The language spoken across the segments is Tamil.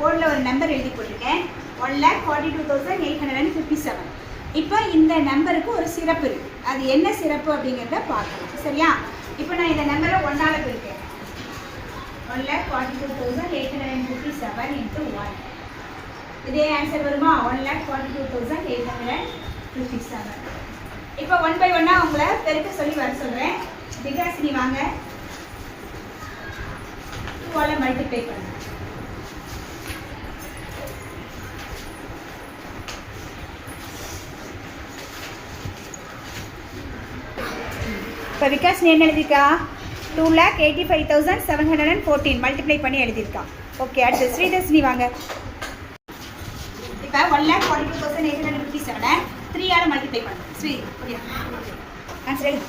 போர்டில் ஒரு நம்பர் எழுதி போட்டிருக்கேன். One lakh forty two thousand eight hundred and fifty seven இப்போ இந்த நம்பருக்கு ஒரு சிறப்பு இருக்குது அது என்ன சிறப்பு அப்படிங்கிறத பார்க்கலாம். சரியா? இப்போ நான் இந்த நம்பரை ஒன்றால் பிரிக்கேன் one lakh forty two thousand eight hundred and fifty seven into one இதே ஆன்சர் வருமா? One lakh forty two thousand eight hundred and fifty seven இப்போ ஒன் பை ஒன்னாக உங்களை பெருக்க சொல்லி வர சொல்கிறேன் திகாசினி வாங்க. டூவால் மல்டிப்ளை பண்ணுங்க. இப்போ விகாஸ் நீ என்ன எழுதியிருக்கா? Two lakh eighty five thousand seven hundred and fourteen multiply பண்ணி எழுதியிருக்கா. ஓகே அடுத்து ஸ்ரீதர்ஷினி வாங்க. இப்போ one lakh forty two thousand eight hundred fifty செவனை த்ரீயால் மல்டிப்ளை பண்ணுறேன் ஸ்ரீ புரியா ஆன்சர் எழுது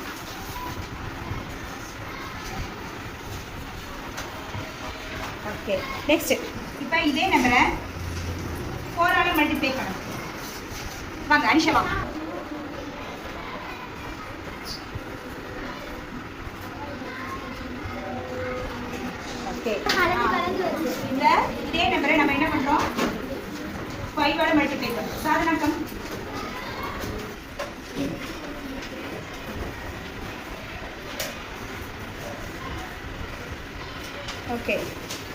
ஓகே நெக்ஸ்ட் இப்போ இதே நம்பரை ஃபோரால் மல்டிப்ளை பண்ணணும் வாங்க அனிஷா வாங்க. இந்த இதே நம்பரை நம்ம என்ன பண்ணுறோம் ஃபைவோட மல்டிப்ளை பண்ணுறோம் சாதனாக்கம் ஓகே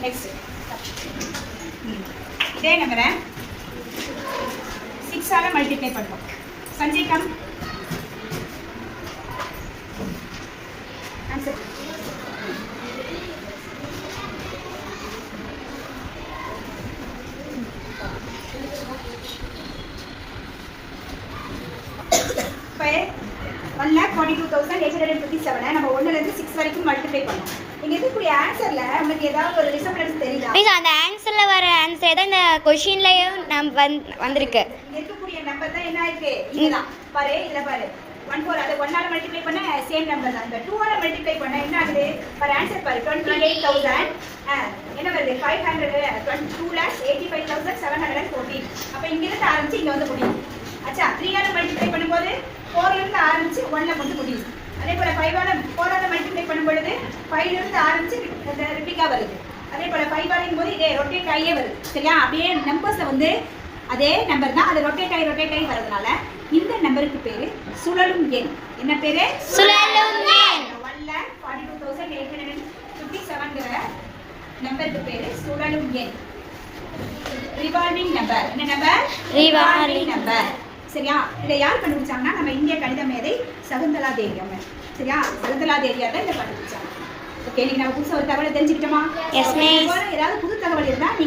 நெக்ஸ்ட் இதே நம்பரை சிக்ஸால் மல்டிப்ளை பண்ணுறோம் சஞ்சய் கம் ஆன்சர் இப்போ one lakh forty two thousand eight hundred fifty செவனை நம்ம ஒன்றுலேருந்து சிக்ஸ் வரைக்கும் மல்டிப்ளை பண்ணோம். இங்கே இருக்கக்கூடிய ஆன்சரில் உங்களுக்கு ஏதாவது ஒரு ரிசம்பளன்ஸ் தெரியுதா? மீன்ஸ் அந்த ஆன்சரில் வர ஆன்சர் தான் இந்த கொஷின்லையும் நம் வந் வந்திருக்கு. இருக்கக்கூடிய நம்பர் தான் என்ன இருக்கு? இதுதான் பாரு இதுல பாரு. ஒன் ஃபோர் அது ஒன்னால மல்டிப்ளை பண்ண சேம் நம்பர் தான். இந்த டூவால மல்டிப்ளை பண்ண என்ன ஆகுது? பாரு ஆன்சர் பாரு. டுவெண்ட்டி எயிட் தௌசண்ட் என்ன வருது? Five hundred twenty two lakhs eighty five thousand seven hundred and fourteen அப்போ இங்கிருந்து ஆரம்பிச்சு இங்க வந்து முடியும். ஆச்சா த்ரீயால மல்டிப்ளை பண்ணும்போது ஒன்ல வந்து முடியும். அதே போல ஃபைவால ஃபோரால மல்டிப்ளை பண்ணும் பொழுது ஃபைவ்ல இருந்து ஆரம்பிச்சு ரிப்பிக்கா வருது. அதே போல ஃபைவ் வரைக்கும் போது இதே ரொட்டேட் ஆகியே வருது. சரியா? அப்படியே நம்பர்ஸை வந்து அதே நம்பர் தான். அது ரொட்டேட் ஆகி ரொட்டேட் ஆகி வரதுனால இந்த நம்பருக்கு பேரு சுழலும் எண். என்ன பேரு? சுழலும் எண். One lakh forty two thousand eight hundred fifty செவன்கிற நம்பருக்கு பேரு சுழலும் எண். ரிவால்விங் நம்பர் என்ன நம்பர் Revolving. நம்பர் சரியா? இதை யார் கண்டுபிடிச்சாங்கன்னா நம்ம இந்திய கணித மேதை சகுந்தலா தேவி அம்மா சரியா? சகுந்தலா தேவியார் தான் இதை கண்டுபிடிச்சாங்க. ஓகே இன்னைக்கு நம்ம புதுசாக ஒரு தகவலை தெரிஞ்சுக்கிட்டோமா? ஏதாவது புது தகவல் இருந்தால் நீங்க